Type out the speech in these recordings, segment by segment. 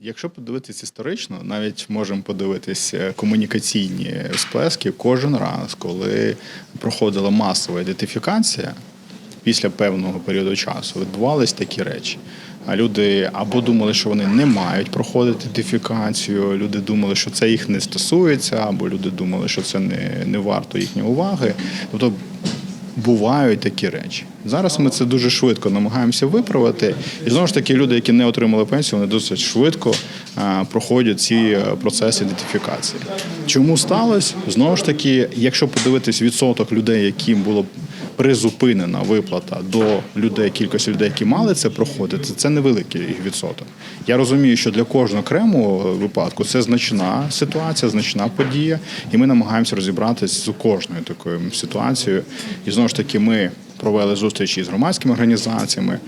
Якщо подивитись історично, навіть можемо подивитись е, комунікаційні сплески кожен раз, коли проходила масова ідентифікація після певного періоду часу, відбувались такі речі. А люди або думали, що вони не мають проходити ідентифікацію, люди думали, що це їх не стосується, або люди думали, що це не, не варто їхньої уваги. Тобто бувають такі речі. Зараз ми це дуже швидко намагаємося виправити. І знову ж таки, люди, які не отримали пенсію, вони досить швидко проходять ці е, процеси ідентифікації. Чому сталося? Знову ж таки, якщо подивитись відсоток людей, яким було призупинена виплата до людей, кількості людей, які мали це проходити, це невеликий відсоток. Я розумію, що для кожного окремого випадку це значна ситуація, значна подія, і ми намагаємося розібратися з кожною такою ситуацією. І знову ж таки, ми провели зустрічі з громадськими організаціями,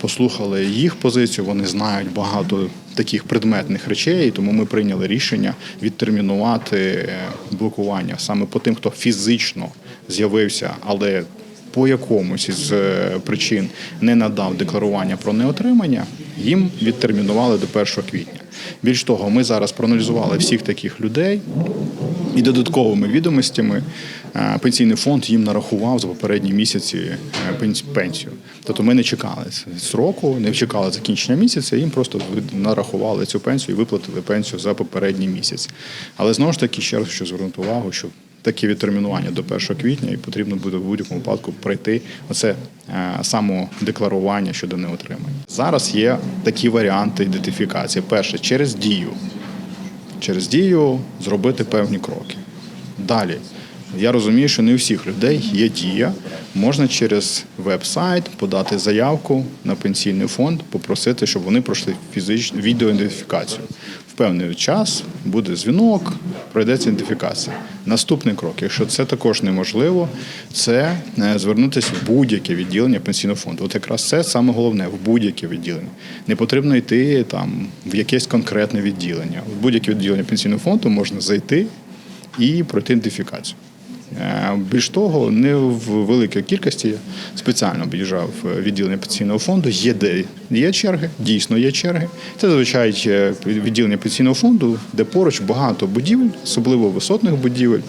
послухали їх позицію. Вони знають багато таких предметних речей, тому ми прийняли рішення відтермінувати е, блокування саме по тим, хто фізично з'явився, але по якомусь із е, причин не надав декларування про неотримання, їм відтермінували до 1 квітня. Більш того, ми зараз проаналізували всіх таких людей і додатковими відомостями е, пенсійний фонд їм нарахував за попередні місяці е, пенсію. Тобто ми не чекали сроку, не чекали закінчення місяця, їм просто нарахували цю пенсію і виплатили пенсію за попередній місяць. Але знову ж таки, ще раз хочу звернути увагу, що таке відтермінування до 1 квітня, і потрібно буде в будь-якому випадку пройти оце е, самодекларування щодо неотримання. Зараз є такі варіанти ідентифікації. Перше через дію. Через дію зробити певні кроки. Далі. Я розумію, що не у всіх людей є дія. Можна через веб-сайт подати заявку на пенсійний фонд, попросити, щоб вони пройшли фізичну відеоідентифікацію. В певний час буде дзвінок, пройдеться ідентифікація. Наступний крок, якщо це також неможливо, це е, звернутися в будь-яке відділення пенсійного фонду. От якраз це саме головне в будь-яке відділення. Не потрібно йти там в якесь конкретне відділення. В будь-яке відділення пенсійного фонду можна зайти і пройти ідентифікацію. Е, Більш того, не в великій кількості я спеціально об'їжджав відділення пенсійного фонду. Є де є черги, дійсно є черги. Це зазвичай е, відділення пенсійного фонду, де поруч багато будівель, особливо висотних будівель.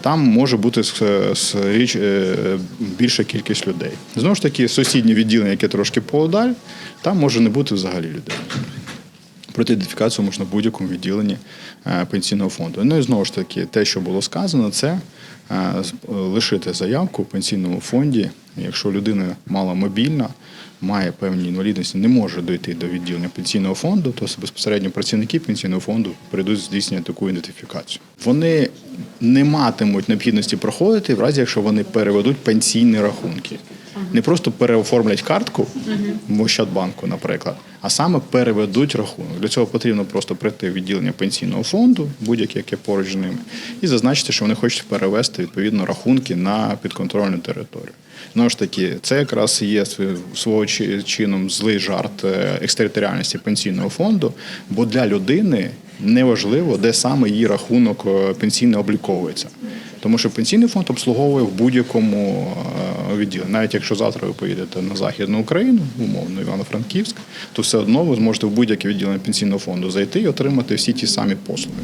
Там може бути річ е, більша кількість людей. Знову ж таки, сусіднє відділення, яке трошки поодаль, там може не бути взагалі людей. Пройти ідентифікацію можна в будь-якому відділенні е, пенсійного фонду. Ну і знову ж таки, те, що було сказано, це е, лишити заявку в пенсійному фонді. Якщо людина мала мобільна, має певні інвалідності, не може дойти до відділення пенсійного фонду, то безпосередньо працівники пенсійного фонду прийдуть здійснювати таку ідентифікацію. Вони не матимуть необхідності проходити в разі, якщо вони переведуть пенсійні рахунки. Не просто переоформлять картку в Ощадбанку, наприклад, а саме переведуть рахунок. Для цього потрібно просто прийти в відділення пенсійного фонду, будь-яке яке поруч з ними, і зазначити, що вони хочуть перевести відповідно рахунки на підконтрольну територію. Знову ж таки, це якраз є свого чином злий жарт е, екстериторіальності пенсійного фонду, бо для людини неважливо, де саме її рахунок е, пенсійний обліковується. Тому що пенсійний фонд обслуговує в будь-якому е, відділенні. Навіть якщо завтра ви поїдете на Західну Україну, умовно Івано-Франківськ, то все одно ви зможете в будь-яке відділення пенсійного фонду зайти і отримати всі ті самі послуги.